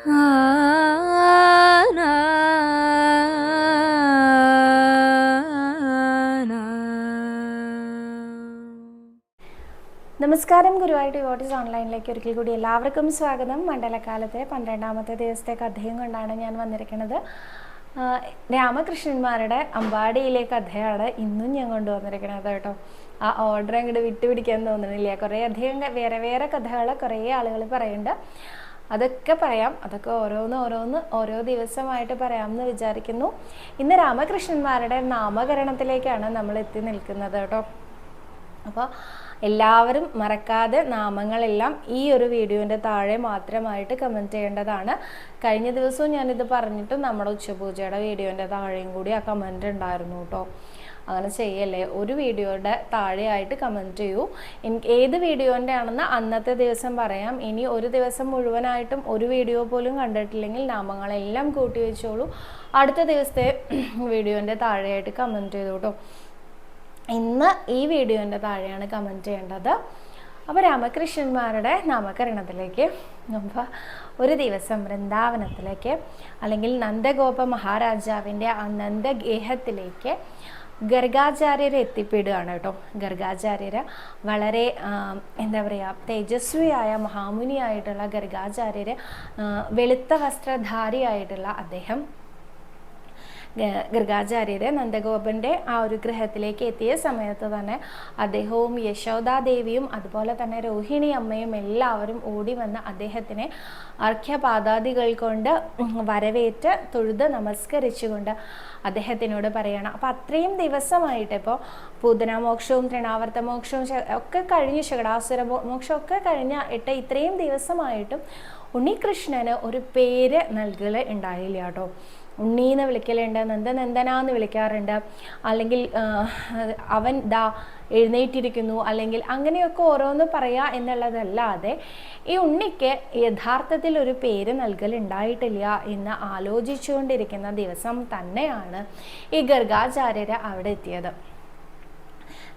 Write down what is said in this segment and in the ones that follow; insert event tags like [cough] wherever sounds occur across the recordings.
നമസ്കാരം. ഗുരുവായൂർ ഡിവോട്ടീസ് ഓൺലൈനിലേക്ക് ഒരിക്കൽ കൂടി എല്ലാവർക്കും സ്വാഗതം. മണ്ഡലകാലത്തെ പന്ത്രണ്ടാമത്തെ ദിവസത്തെ കഥയും കൊണ്ടാണ് ഞാൻ വന്നിരിക്കുന്നത്. രാമകൃഷ്ണന്മാരുടെ അമ്പാടിയിലെ കഥയാണ് ഇന്നും ഞാൻ കൊണ്ടുവന്നിരിക്കുന്നത് കേട്ടോ. ആ ഓർഡർ അങ്ങോട്ട് വിട്ടുപിടിക്കാൻ തോന്നുന്നില്ല. കുറേ അധികം വേറെ വേറെ കഥകൾ കുറേ ആളുകൾ പറയുന്നുണ്ട്. അതൊക്കെ പറയാം. അതൊക്കെ ഓരോന്ന് ഓരോന്ന് ഓരോ ദിവസമായിട്ട് പറയാമെന്ന് വിചാരിക്കുന്നു. ഇന്ന് രാമകൃഷ്ണന്മാരുടെ നാമകരണത്തിലേക്കാണ് നമ്മൾ എത്തി നിൽക്കുന്നത് കേട്ടോ. അപ്പോൾ എല്ലാവരും മറക്കാതെ നാമങ്ങളെല്ലാം ഈ ഒരു വീഡിയോന്റെ താഴെ മാത്രമായിട്ട് കമന്റ് ചെയ്യേണ്ടതാണ്. കഴിഞ്ഞ ദിവസവും ഞാനിത് പറഞ്ഞിട്ട് നമ്മുടെ ഉച്ചപൂജയുടെ വീഡിയോന്റെ താഴെയും കൂടി ആ കമന്റ് ഉണ്ടായിരുന്നു കേട്ടോ. അങ്ങനെ ചെയ്യല്ലേ? ഒരു വീഡിയോയുടെ താഴെയായിട്ട് കമന്റ് ചെയ്യൂ. ഏത് വീഡിയോന്റെ ആണെന്ന് അന്നത്തെ ദിവസം പറയാം. ഇനി ഒരു ദിവസം മുഴുവനായിട്ടും ഒരു വീഡിയോ പോലും കണ്ടിട്ടില്ലെങ്കിൽ നാമങ്ങളെല്ലാം കൂട്ടി വെച്ചോളൂ. അടുത്ത ദിവസത്തെ [clears throat] വീഡിയോന്റെ താഴെയായിട്ട് കമന്റ് ചെയ്തു കേട്ടോ ഇന്ന് ഈ വീഡിയോന്റെ താഴെയാണ് കമന്റ് ചെയ്യേണ്ടത്. അപ്പോൾ രാമകൃഷ്ണന്മാരുടെ നാമകരണത്തിലേക്ക് അപ്പോൾ ഒരു ദിവസം വൃന്ദാവനത്തിലേക്ക് അല്ലെങ്കിൽ നന്ദഗോപ മഹാരാജാവിന്റെ ആ നന്ദഗേഹത്തിലേക്ക് ഗർഗാചാര്യർ എത്തിപ്പെടുകയാണ് കേട്ടോ. ഗർഗാചാര്യർ വളരെ എന്താ പറയുക തേജസ്വിയായ മഹാമുനിയായിട്ടുള്ള ഗർഗാചാര്യർ ആ, വെളുത്ത വസ്ത്രധാരിയായിട്ടുള്ള അദ്ദേഹം ഗ- ഗർഗാചാര്യര് നന്ദഗോപന്റെ ആ ഒരു ഗ്രഹത്തിലേക്ക് എത്തിയ സമയത്ത് തന്നെ അദ്ദേഹവും യശോദാദേവിയും അതുപോലെ തന്നെ രോഹിണി അമ്മയും എല്ലാവരും ഓടി വന്ന് അദ്ദേഹത്തിനെ അർഘ്യപാദാദികൾ കൊണ്ട് വരവേറ്റ് തൊഴുത് നമസ്കരിച്ചുകൊണ്ട് അദ്ദേഹത്തിനോട് പറയണം. അപ്പം അത്രയും ദിവസമായിട്ട് ഇപ്പോൾ പൂതനാമോക്ഷവും തൃണാവർത്ത മോക്ഷവും ഒക്കെ കഴിഞ്ഞ്. ശകടാസുര മോ- മോക്ഷം ഒക്കെ കഴിഞ്ഞ ഇട്ട് ഇത്രയും ദിവസമായിട്ടും ഉണ്ണികൃഷ്ണന് ഒരു പേര് നൽകൽ ഉണ്ടായില്ല കേട്ടോ. ഉണ്ണീന്ന് വിളിക്കലുണ്ട് നന്ദനന്ദനാന്ന് വിളിക്കാറുണ്ട്. അല്ലെങ്കിൽ അവൻ ദാ എഴുന്നേറ്റിരിക്കുന്നു അല്ലെങ്കിൽ അങ്ങനെയൊക്കെ ഓരോന്ന് പറയുക എന്നുള്ളതല്ലാതെ ഈ ഉണ്ണിക്ക് യഥാർത്ഥത്തിൽ ഒരു പേര് നൽകലുണ്ടായിട്ടില്ല എന്ന് ആലോചിച്ചുകൊണ്ടിരിക്കുന്ന ദിവസം തന്നെയാണ് ഈ ഗർഗാചാര്യർ അവിടെ എത്തിയത്.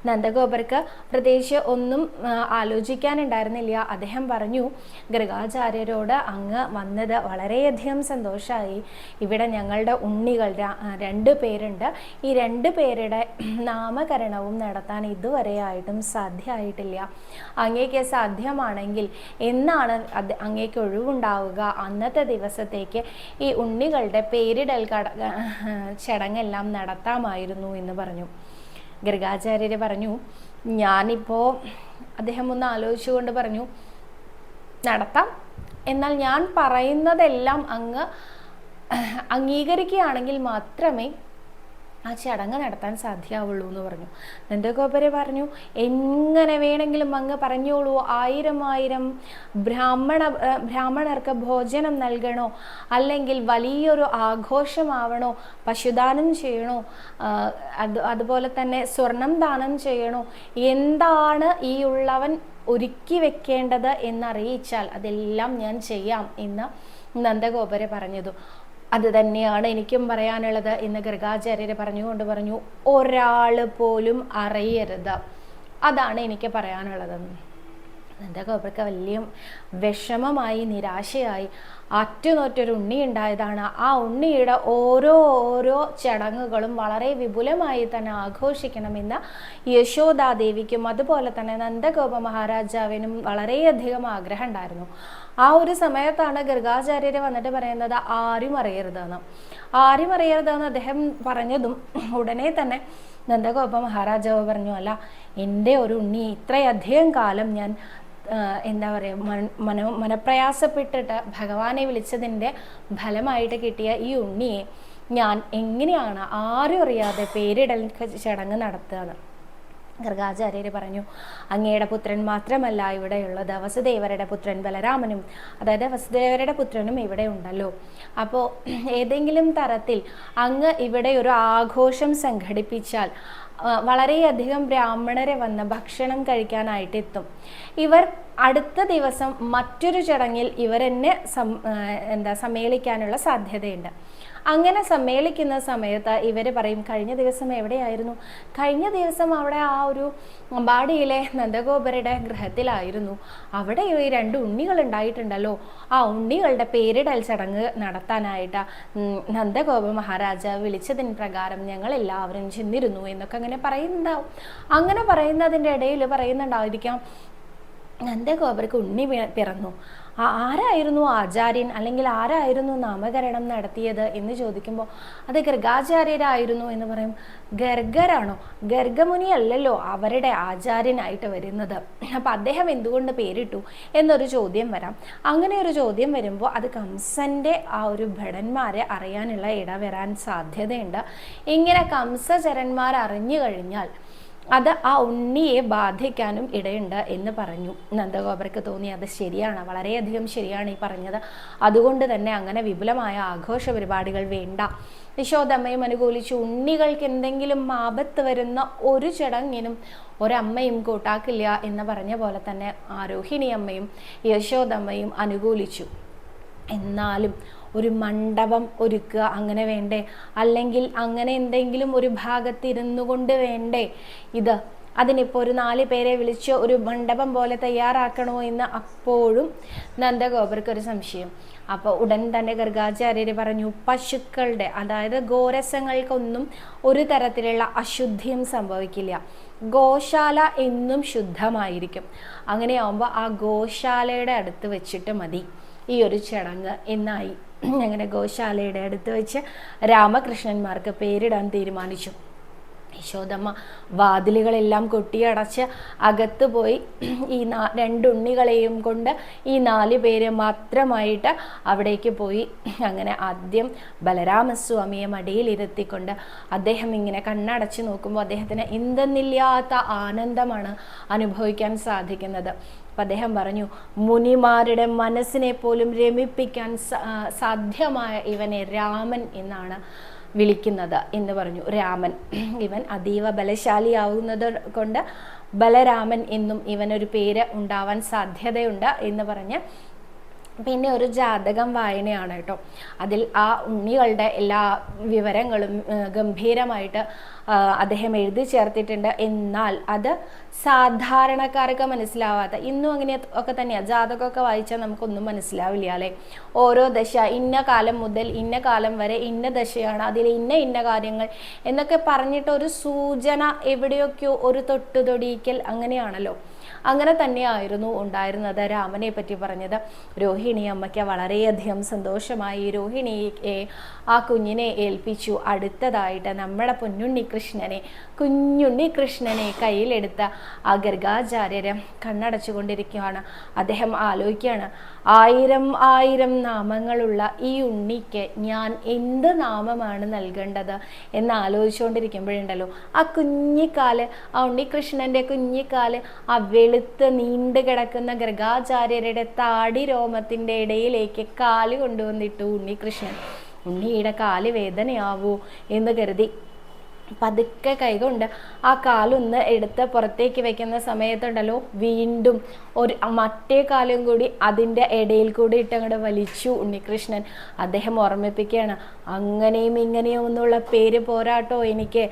നന്ദഗോപർക്ക് പ്രത്യേകിച്ച് ഒന്നും ആലോചിക്കാനുണ്ടായിരുന്നില്ല. അദ്ദേഹം പറഞ്ഞു ഗൃഹാചാര്യരോട് അങ്ങ് വന്നത് വളരെയധികം സന്തോഷമായി ഇവിടെ ഞങ്ങളുടെ ഉണ്ണികൾ രണ്ട് പേരുണ്ട്. ഈ രണ്ട് പേരുടെ [clears throat] നാമകരണവും നടത്താൻ ഇതുവരെ ആയിട്ടും സാധ്യമായിട്ടില്ല അങ്ങേക്ക് സാധ്യമാണെങ്കിൽ എന്നാണ് അങ്ങേക്ക് ഒഴിവുണ്ടാവുക? അന്നത്തെ ദിവസത്തേക്ക് ഈ ഉണ്ണികളുടെ പേരിടൽ ചടങ്ങെല്ലാം നടത്താമായിരുന്നു എന്ന് പറഞ്ഞു. ഗർഗാചാര്യര് പറഞ്ഞു ഞാനിപ്പോൾ അദ്ദേഹം ഒന്ന് ആലോചിച്ചുകൊണ്ട് പറഞ്ഞു നടത്താം. എന്നാൽ ഞാൻ പറയുന്നതെല്ലാം അങ്ങ് അംഗീകരിക്കുകയാണെങ്കിൽ മാത്രമേ ആ ചടങ്ങ് നടത്താൻ സാധ്യമാവുള്ളൂ എന്ന് പറഞ്ഞു. നന്ദഗോപരെ പറഞ്ഞു എങ്ങനെ വേണമെങ്കിലും അങ്ങ് പറഞ്ഞോളൂ. ആയിരം ആയിരം ബ്രാഹ്മണ ബ്രാഹ്മണർക്ക് ഭോജനം നൽകണോ? അല്ലെങ്കിൽ വലിയൊരു ആഘോഷമാവണോ? പശുദാനം ചെയ്യണോ? അത് അതുപോലെ തന്നെ സ്വർണം ദാനം ചെയ്യണോ? എന്താണ് ഈ ഉള്ളവൻ ഒരുക്കി വെക്കേണ്ടത് എന്നറിയിച്ചാൽ അതെല്ലാം ഞാൻ ചെയ്യാം എന്ന് നന്ദഗോപരെ പറഞ്ഞതു. അത് തന്നെയാണ് എനിക്കും പറയാനുള്ളത് എന്ന് ഗൃഹാചാര്യർ പറഞ്ഞുകൊണ്ട് പറഞ്ഞു ഒരാൾ പോലും അറിയരുത്. അതാണ് എനിക്ക് പറയാനുള്ളതെന്ന് നന്ദഗോപർക്ക് വലിയ വിഷമമായി നിരാശയായി. അറ്റുനോറ്റൊരു ഉണ്ണി ഉണ്ടായതാണ്. ആ ഉണ്ണിയുടെ ഓരോ ഓരോ ചടങ്ങുകളും വളരെ വിപുലമായി തന്നെ ആഘോഷിക്കണമെന്ന് യശോദാദേവിക്കും അതുപോലെ തന്നെ നന്ദഗോപ മഹാരാജാവിനും വളരെയധികം ആഗ്രഹം ഉണ്ടായിരുന്നു. ആ ഒരു സമയത്താണ് ഗർഗാചാര്യര് വന്നിട്ട് പറയുന്നത് ആരും അറിയരുതെന്ന് ആരും അറിയരുതെന്ന് അദ്ദേഹം പറഞ്ഞതും ഉടനെ തന്നെ നന്ദഗോപ മഹാരാജാവ് പറഞ്ഞു അല്ല എന്റെ ഒരു ഉണ്ണി ഇത്രയധികം കാലം ഞാൻ എന്താ പറയുക മന മനപ്രയാസപ്പെട്ടിട്ട് ഭഗവാനെ വിളിച്ചതിന്റെ ഫലമായിട്ട് കിട്ടിയ ഈ ഉണ്ണിയെ ഞാൻ എങ്ങനെയാണ് ആരും അറിയാതെ പേരിടൽ ചടങ്ങ് നടത്തുകയെന്ന് ഗർഗാചാര്യർ പറഞ്ഞു അങ്ങയുടെ പുത്രൻ മാത്രമല്ല ഇവിടെയുള്ളത് വസുദേവരുടെ പുത്രൻ ബലരാമനും അതായത് വസുദേവരുടെ പുത്രനും ഇവിടെ ഉണ്ടല്ലോ. അപ്പോൾ ഏതെങ്കിലും തരത്തിൽ അങ്ങ് ഇവിടെ ഒരു ആഘോഷം സംഘടിപ്പിച്ചാൽ വളരെയധികം ബ്രാഹ്മണരെ വന്ന് ഭക്ഷണം കഴിക്കാനായിട്ട് എത്തും ഇവർ അടുത്ത ദിവസം മറ്റൊരു ചടങ്ങിൽ ഇവരെന്നെ എന്താ സമ്മേളിക്കാനുള്ള സാധ്യതയുണ്ട്. അങ്ങനെ സമ്മേളിക്കുന്ന സമയത്ത് ഇവർ പറയും കഴിഞ്ഞ ദിവസം എവിടെയായിരുന്നു? കഴിഞ്ഞ ദിവസം അവിടെ ആ ഒരു അമ്പാടിയിലെ നന്ദഗോപരുടെ ഗൃഹത്തിലായിരുന്നു. അവിടെ ഈ രണ്ട് ഉണ്ണികൾ ഉണ്ടായിട്ടുണ്ടല്ലോ. ആ ഉണ്ണികളുടെ പേരിടൽ ചടങ്ങ് നടത്താനായിട്ട് നന്ദഗോപ മഹാരാജ വിളിച്ചതിന് പ്രകാരം ഞങ്ങൾ എല്ലാവരും ചെന്നിരുന്നു എന്നൊക്കെ അങ്ങനെ പറയുന്നുണ്ടാവും. അങ്ങനെ പറയുന്നതിന്റെ ഇടയിൽ പറയുന്നുണ്ടായിരിക്കാം നന്ദഗോപർക്ക് ഉണ്ണി പിറന്നു. ആരായിരുന്നു ആചാര്യൻ അല്ലെങ്കിൽ ആരായിരുന്നു നാമകരണം നടത്തിയത് എന്ന് ചോദിക്കുമ്പോൾ അത് ഗർഗാചാര്യരായിരുന്നു എന്ന് പറയും. ഗർഗരാണോ? ഗർഗമുനി അല്ലല്ലോ അവരുടെ ആചാര്യനായിട്ട് വരുന്നത്. അപ്പം അദ്ദേഹം എന്തുകൊണ്ട് പേരിട്ടു എന്നൊരു ചോദ്യം വരാം. അങ്ങനെ ഒരു ചോദ്യം വരുമ്പോൾ അത് കംസന്റെ ആ ഒരു ഭടന്മാരെ അറിയാനുള്ള ഇടവരാൻ സാധ്യതയുണ്ട്. ഇങ്ങനെ കംസചരന്മാർ അറിഞ്ഞു കഴിഞ്ഞാൽ അത് ആ ഉണ്ണിയെ ബാധിക്കാനും ഇടയുണ്ട് എന്ന് പറഞ്ഞു. നന്ദഗോപർക്ക് തോന്നി അത് ശരിയാണ് വളരെയധികം ശരിയാണ് ഈ പറഞ്ഞത്. അതുകൊണ്ട് തന്നെ അങ്ങനെ വിപുലമായ ആഘോഷ പരിപാടികൾ വേണ്ട. യശോദമ്മയും അനുകൂലിച്ചു ഉണ്ണികൾക്ക് എന്തെങ്കിലും ആപത്ത് വരുന്ന ഒരു ചടങ്ങിനും ഒരമ്മയും കൂട്ടാക്കില്ല എന്ന് പറഞ്ഞ പോലെ തന്നെ ആരോഹിണി അമ്മയും യശോദമ്മയും അനുകൂലിച്ചു. എന്നാലും ഒരു മണ്ഡപം ഒരുക്കുക അങ്ങനെ വേണ്ടേ? അല്ലെങ്കിൽ അങ്ങനെ എന്തെങ്കിലും ഒരു ഭാഗത്ത് ഇരുന്നു കൊണ്ട് വേണ്ടേ? ഇത് അതിനിപ്പോൾ ഒരു നാല് പേരെ വിളിച്ച് ഒരു മണ്ഡപം പോലെ തയ്യാറാക്കണോ എന്ന് അപ്പോഴും നന്ദഗോപർക്ക് ഒരു സംശയം. അപ്പോൾ ഉടൻ തന്നെ ഗർഗാചാര്യർ പറഞ്ഞു പശുക്കളുടെ അതായത് ഗോരസങ്ങൾക്കൊന്നും ഒരു തരത്തിലുള്ള അശുദ്ധിയും സംഭവിക്കില്ല. ഗോശാല എന്നും ശുദ്ധമായിരിക്കും. അങ്ങനെയാവുമ്പോൾ ആ ഗോശാലയുടെ അടുത്ത് വെച്ചിട്ട് മതി. ഈ ഒരു ചടങ്ങ് എന്നായി അങ്ങനെ ഗോശാലയുടെ അടുത്ത് വെച്ച് രാമകൃഷ്ണന്മാർക്ക് പേരിടാൻ തീരുമാനിച്ചു. യശോദമ്മ വാതിലുകളെല്ലാം കൊട്ടിയടച്ച് അകത്ത് പോയി. ഈ നാ രണ്ടുണ്ണികളെയും കൊണ്ട് ഈ നാല് പേര് മാത്രമായിട്ട് അവിടേക്ക് പോയി. അങ്ങനെ ആദ്യം ബലരാമസ്വാമിയെ മടിയിലിരുത്തിക്കൊണ്ട് അദ്ദേഹം ഇങ്ങനെ കണ്ണടച്ച് നോക്കുമ്പോൾ അദ്ദേഹത്തിന് എന്തെന്നില്ലാത്ത ആനന്ദമാണ് അനുഭവിക്കാൻ സാധിക്കുന്നത്. അപ്പം അദ്ദേഹം പറഞ്ഞു മുനിമാരുടെ മനസ്സിനെ പോലും രമിപ്പിക്കാൻ സാധ്യമായ ഇവനെ രാമൻ എന്നാണ് വിളിക്കുന്നത് എന്ന് പറഞ്ഞു. രാമൻ ഇവൻ അതീവ ബലശാലിയാവുന്നത് കൊണ്ട് ബലരാമൻ എന്നും ഇവനൊരു പേര് ഉണ്ടാവാൻ സാധ്യതയുണ്ട് എന്ന് പറഞ്ഞ് പിന്നെ ഒരു ജാതകം വായനയാണ് കേട്ടോ. അതിൽ ആ ഉണ്ണികളുടെ എല്ലാ വിവരങ്ങളും ഗംഭീരമായിട്ട് അദ്ദേഹം എഴുതി ചേർത്തിട്ടുണ്ട്. എന്നാൽ അത് സാധാരണക്കാർക്ക് മനസ്സിലാവാത്ത ഇന്നും അങ്ങനെ ഒക്കെ തന്നെയാണ് ജാതകമൊക്കെ വായിച്ചാൽ നമുക്കൊന്നും മനസ്സിലാവില്ല അല്ലേ? ഓരോ ദശ ഇന്ന കാലം മുതൽ ഇന്ന കാലം വരെ ഇന്ന ദശയാണ് അതിൽ ഇന്ന ഇന്ന കാര്യങ്ങൾ എന്നൊക്കെ പറഞ്ഞിട്ട് ഒരു സൂചന എവിടെയൊക്കെയോ ഒരു തൊട്ടുതൊടിയിക്കൽ അങ്ങനെയാണല്ലോ. അങ്ങനെ തന്നെയായിരുന്നു ഉണ്ടായിരുന്നത് രാമനെ പറ്റി പറഞ്ഞത്. രോഹിണി അമ്മയ്ക്ക് വളരെയധികം സന്തോഷമായി. രോഹിണിയെ ആ കുഞ്ഞിനെ ഏൽപ്പിച്ചു. അടുത്തതായിട്ട് നമ്മുടെ പൊന്നുണ്ണി കൃഷ്ണനെ കുഞ്ഞുണ്ണി കൃഷ്ണനെ കയ്യിലെടുത്ത ആ ഗർഗാചാര്യര് കണ്ണടച്ചുകൊണ്ടിരിക്കുകയാണ്. അദ്ദേഹം ആലോചിക്കുകയാണ് ആയിരം ആയിരം നാമങ്ങളുള്ള ഈ ഉണ്ണിക്ക് ഞാൻ എന്ത് നാമമാണ് നൽകേണ്ടത് എന്ന് ആലോചിച്ചുകൊണ്ടിരിക്കുമ്പോഴുണ്ടല്ലോ. ആ കുഞ്ഞിക്കാൽ ആ ഉണ്ണികൃഷ്ണന്റെ കുഞ്ഞിക്കാൽ ആ വെളുത്ത് നീണ്ടു കിടക്കുന്ന ഗർഗാചാര്യരുടെ താടി രോമത്തിന്റെ ഇടയിലേക്ക് കാൽ കൊണ്ടുവന്നിട്ടു ഉണ്ണികൃഷ്ണൻ. ഉണ്ണിയുടെ കാൽ വേദനയാവൂ എന്ന് കരുതി പതുക്കെ കൈകൊണ്ട് ആ കാലൊന്ന് എടുത്ത് പുറത്തേക്ക് വെക്കുന്ന സമയത്തുണ്ടല്ലോ വീണ്ടും ഒരു മറ്റേ കാലും കൂടി അതിന്റെ ഇടയിൽ കൂടി ഇട്ടങ്ങോട്ട് വലിച്ചു ഉണ്ണികൃഷ്ണൻ. അദ്ദേഹം ഓർമ്മിപ്പിക്കുകയാണ് അങ്ങനെയും ഇങ്ങനെയും എന്നുള്ള പേര് പോരാട്ടോ എനിക്ക്.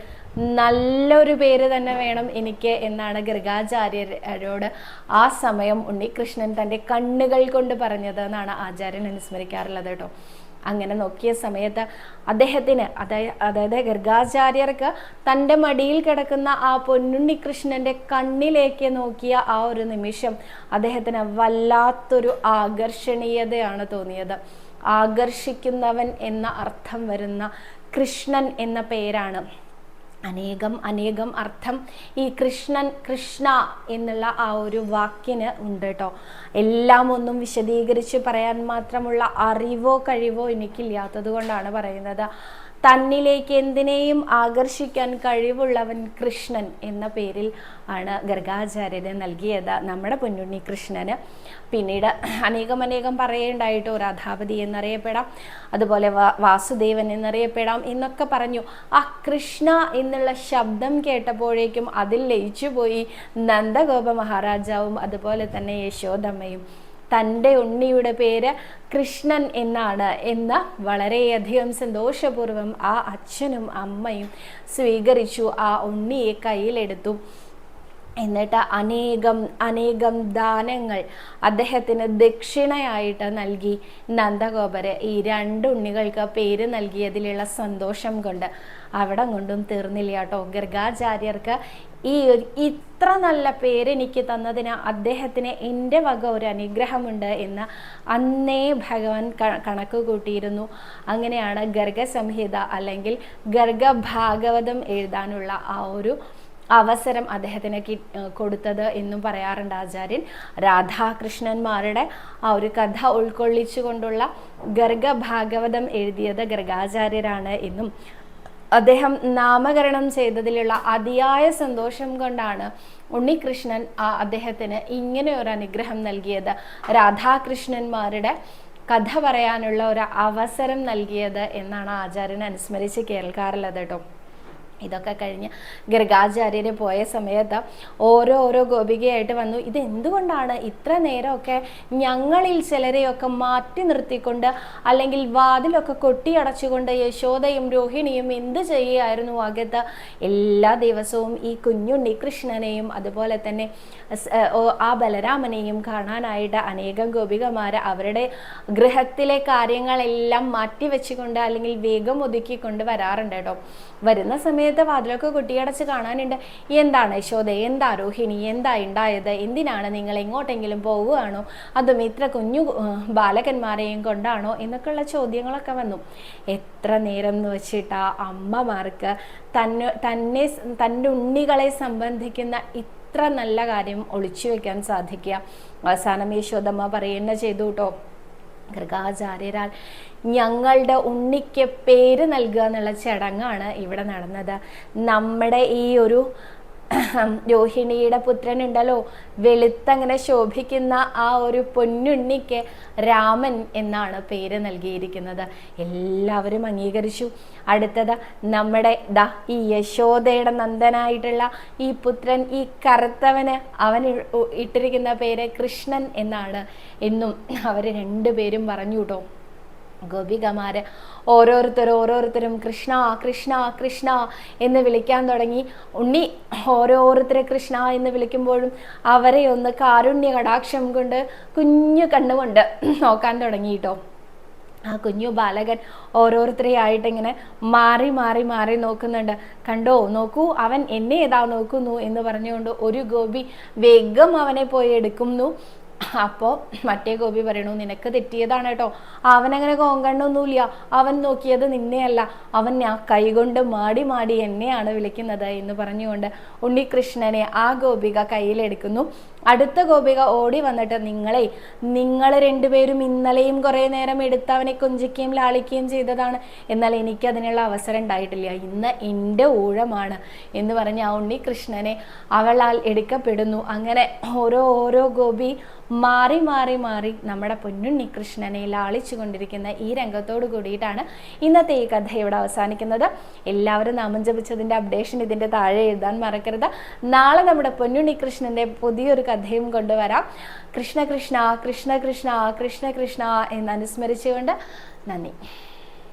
നല്ലൊരു പേര് തന്നെ വേണം എനിക്ക് എന്നാണ് ഗൃഹാചാര്യരോട് ആ സമയം ഉണ്ണികൃഷ്ണൻ തന്റെ കണ്ണുകൾ കൊണ്ട് പറഞ്ഞത് എന്നാണ് ആചാര്യൻ അനുസ്മരിക്കാറുള്ളത് കേട്ടോ. അങ്ങനെ നോക്കിയ സമയത്ത് അദ്ദേഹത്തിന് അതായത് അതായത് ഗർഗാചാര്യർക്ക് തന്റെ മടിയിൽ കിടക്കുന്ന ആ പൊന്നുണ്ണി കൃഷ്ണന്റെ കണ്ണിലേക്ക് നോക്കിയ ആ ഒരു നിമിഷം അദ്ദേഹത്തിന് വല്ലാത്തൊരു ആകർഷണീയതയാണ് തോന്നിയത്. ആകർഷിക്കുന്നവൻ എന്ന അർത്ഥം വരുന്ന കൃഷ്ണൻ എന്ന പേരാണ്. അനേകം അനേകം അർത്ഥം ഈ കൃഷ്ണൻ കൃഷ്ണ എന്നുള്ള ആ ഒരു വാക്കിന് ഉണ്ട് കേട്ടോ എല്ലാം ഒന്നും വിശദീകരിച്ച് പറയാൻ മാത്രമുള്ള അറിവോ കഴിവോ എനിക്കില്ലാത്തത് കൊണ്ടാണ് പറയുന്നത്. തന്നിലേക്ക് എന്തിനേയും ആകർഷിക്കാൻ കഴിവുള്ളവൻ കൃഷ്ണൻ എന്ന പേരിൽ ആണ് ഗർഗാചാര്യന് നൽകിയത്. നമ്മുടെ പൊന്നുണ്ണി കൃഷ്ണന് പിന്നീട് അനേകം അനേകം പറയേണ്ടായിട്ടോ രാധാപതി എന്നറിയപ്പെടാം. അതുപോലെ വാസുദേവൻ എന്നറിയപ്പെടാം എന്നൊക്കെ പറഞ്ഞു. ആ കൃഷ്ണ എന്നുള്ള ശബ്ദം കേട്ടപ്പോഴേക്കും അതിൽ ലയിച്ചുപോയി നന്ദഗോപ മഹാരാജാവും അതുപോലെ തന്നെ യശോദമ്മയും തന്റെ ഉണ്ണിയുടെ പേര് കൃഷ്ണൻ എന്നാണ് എന്ന് വളരെയധികം സന്തോഷപൂർവം ആ അച്ഛനും അമ്മയും സ്വീകരിച്ചു ആ ഉണ്ണിയെ കയ്യിലെടുത്തു. എന്നിട്ട് അനേകം അനേകം ദാനങ്ങൾ അദ്ദേഹത്തിന് ദക്ഷിണയായിട്ട് നൽകി. നന്ദഗോപര് ഈ രണ്ട് ഉണ്ണികൾക്ക് പേര് നൽകിയതിലുള്ള സന്തോഷം കൊണ്ട് അവിടെ കൊണ്ടും തീർന്നില്ല കേട്ടോ. ഗർഗാചാര്യർക്ക് ഈ ഇത്ര നല്ല പേര് എനിക്ക് തന്നതിന് അദ്ദേഹത്തിന് എന്റെ വക ഒരു അനുഗ്രഹമുണ്ട് എന്ന് അന്നേ ഭഗവാൻ കണക്ക് കൂട്ടിയിരുന്നു. അങ്ങനെയാണ് ഗർഗസംഹിത അല്ലെങ്കിൽ ഗർഗഭാഗവതം എഴുതാനുള്ള ആ ഒരു അവസരം അദ്ദേഹത്തിന് കൊടുത്തത് എന്നും പറയാറുണ്ട് ആചാര്യൻ. രാധാകൃഷ്ണന്മാരുടെ ആ ഒരു കഥ ഉൾക്കൊള്ളിച്ചുകൊണ്ടുള്ള ഗർഗഭാഗവതം എഴുതിയത് ഗർഗാചാര്യരാണ് എന്നും അദ്ദേഹം നാമകരണം ചെയ്തതിലുള്ള അതിയായ സന്തോഷം കൊണ്ടാണ് ഉണ്ണികൃഷ്ണൻ അദ്ദേഹത്തിന് ഇങ്ങനെ ഒരു അനുഗ്രഹം നൽകിയത്. രാധാകൃഷ്ണന്മാരുടെ കഥ പറയാനുള്ള ഒരു അവസരം നൽകിയത് എന്നാണ് ആചാര്യൻ അനുസ്മരിച്ച് കേൾക്കാറുള്ളത് കേട്ടോ. ഇതൊക്കെ കഴിഞ്ഞ് ഗർഗാചാര്യര് പോയ സമയത്ത് ഓരോ ഓരോ ഗോപികയായിട്ട് വന്നു. ഇത് എന്തുകൊണ്ടാണ് ഇത്ര നേരമൊക്കെ ഞങ്ങളിൽ ചിലരെയൊക്കെ മാറ്റി നിർത്തിക്കൊണ്ട് അല്ലെങ്കിൽ വാതിലൊക്കെ കൊട്ടിയടച്ചുകൊണ്ട് യശോദയും രോഹിണിയും എന്ത് ചെയ്യുകയായിരുന്നു അകത്ത് എല്ലാ ദിവസവും ഈ കുഞ്ഞുണ്ണി കൃഷ്ണനെയും അതുപോലെ തന്നെ ആ ബലരാമനെയും കാണാനായിട്ട് അനേകം ഗോപികമാർ അവരുടെ ഗൃഹത്തിലെ കാര്യങ്ങളെല്ലാം മാറ്റി വെച്ചുകൊണ്ട് അല്ലെങ്കിൽ വേഗം ഒതുക്കിക്കൊണ്ട് വരാറുണ്ട് കേട്ടോ. വരുന്ന സമയത്ത് സമയത്ത് വാതിലൊക്കെ കുട്ടിയടച്ച് കാണാനുണ്ട്. എന്താണ് യശോദ? എന്താ രോഹിണി? എന്താ ഉണ്ടായത് എന്തിനാണ് നിങ്ങൾ എങ്ങോട്ടെങ്കിലും പോവുകയാണോ? അതും ഇത്ര കുഞ്ഞു ബാലകന്മാരെയും കൊണ്ടാണോ? എന്നൊക്കെയുള്ള ചോദ്യങ്ങളൊക്കെ വന്നു. എത്ര നേരം എന്ന് വെച്ചിട്ടാ അമ്മമാർക്ക് തന്നെ തന്നെ തന്റെ ഉണ്ണികളെ സംബന്ധിക്കുന്ന ഇത്ര നല്ല കാര്യം ഒളിച്ചു വെക്കാൻ സാധിക്കുക. അവസാനം യശോദമ്മ പറയുന്ന ചെയ്തു കേട്ടോ. ഗൃഹാചാര്യരാൽ ഞങ്ങളുടെ ഉണ്ണിക്ക് പേര് നൽകുക എന്നുള്ള ചടങ്ങാണ് ഇവിടെ നടന്നത്. നമ്മുടെ ഈ ഒരു [clears throat] രോഹിണിയുടെ പുത്രനുണ്ടല്ലോ വെളുത്തങ്ങനെ ശോഭിക്കുന്ന ആ ഒരു പൊന്നുണ്ണിക്ക് രാമൻ എന്നാണ് പേര് നൽകിയിരിക്കുന്നത്. എല്ലാവരും അംഗീകരിച്ചു. അടുത്തത് നമ്മുടെ ദാ ഈ യശോദയുടെ നന്ദനായിട്ടുള്ള ഈ പുത്രൻ ഈ കറുത്തവന് അവൻ ഇട്ടിരിക്കുന്ന പേര് കൃഷ്ണൻ എന്നാണ്. എന്നും അവർ രണ്ടുപേരും പറഞ്ഞു കേട്ടോ. ഗോപികമാര് ഓരോരുത്തരും ഓരോരുത്തരും കൃഷ്ണ കൃഷ്ണ കൃഷ്ണ എന്ന് വിളിക്കാൻ തുടങ്ങി. ഉണ്ണി ഓരോരുത്തരെ കൃഷ്ണ എന്ന് വിളിക്കുമ്പോഴും അവരെ ഒന്ന് കാരുണ്യ കടാക്ഷം കൊണ്ട് കുഞ്ഞു കണ്ണുകൊണ്ട് നോക്കാൻ തുടങ്ങിയിട്ടോ. ആ കുഞ്ഞു ബാലകൻ ഓരോരുത്തരെയായിട്ട് ഇങ്ങനെ മാറി മാറി മാറി നോക്കുന്നുണ്ട്. കണ്ടോ നോക്കൂ അവൻ എന്നെ ഏതാ നോക്കുന്നു എന്ന് പറഞ്ഞുകൊണ്ട് ഒരു ഗോപി വേഗം അവനെ പോയി എടുക്കുന്നു. അപ്പോൾ മറ്റേ ഗോപി പറയണു നിനക്ക് തെറ്റിയതാണ് കേട്ടോ. അവനങ്ങനെ കോങ്കണ്ണൊന്നുമില്ല. അവൻ നോക്കിയത് നിന്നെയല്ല. അവൻ ഞാൻ കൈകൊണ്ട് മാടി മാടി എന്നെയാണ് വിളിക്കുന്നത് എന്ന് പറഞ്ഞുകൊണ്ട് ഉണ്ണികൃഷ്ണനെ ആ ഗോപിക കയ്യിലെടുക്കുന്നു. അടുത്ത ഗോപിക ഓടി വന്നിട്ട് നിങ്ങളെ നിങ്ങൾ രണ്ടുപേരും ഇന്നലെയും കുറേ നേരം എടുത്ത് അവനെ കൊഞ്ചിക്കുകയും ലാളിക്കുകയും ചെയ്തതാണ്. എന്നാൽ എനിക്ക് അതിനുള്ള അവസരം ഉണ്ടായിട്ടില്ല. ഇന്ന് എന്റെ ഊഴമാണ് എന്ന് പറഞ്ഞ് ആ ഉണ്ണി കൃഷ്ണനെ അവളാൽ എടുക്കപ്പെടുന്നു. അങ്ങനെ ഓരോ ഓരോ ഗോപി മാറി മാറി മാറി നമ്മുടെ പൊന്നുണ്ണി കൃഷ്ണനെ ലാളിച്ചു കൊണ്ടിരിക്കുന്ന ഈ രംഗത്തോട് കൂടിയിട്ടാണ് ഇന്നത്തെ ഈ കഥ ഇവിടെ അവസാനിക്കുന്നത്. എല്ലാവരും നാമം ജപിച്ചതിന്റെ അപ്ഡേഷൻ ഇതിന്റെ താഴെ എഴുതാൻ മറക്കരുത്. നാളെ നമ്മുടെ പൊന്നുണ്ണി കൃഷ്ണന്റെ പുതിയൊരു കഥയും കൊണ്ടുവരാം. കൃഷ്ണ കൃഷ്ണ കൃഷ്ണ കൃഷ്ണ കൃഷ്ണ കൃഷ്ണ എന്ന് അനുസ്മരിച്ചുകൊണ്ട് നന്ദി.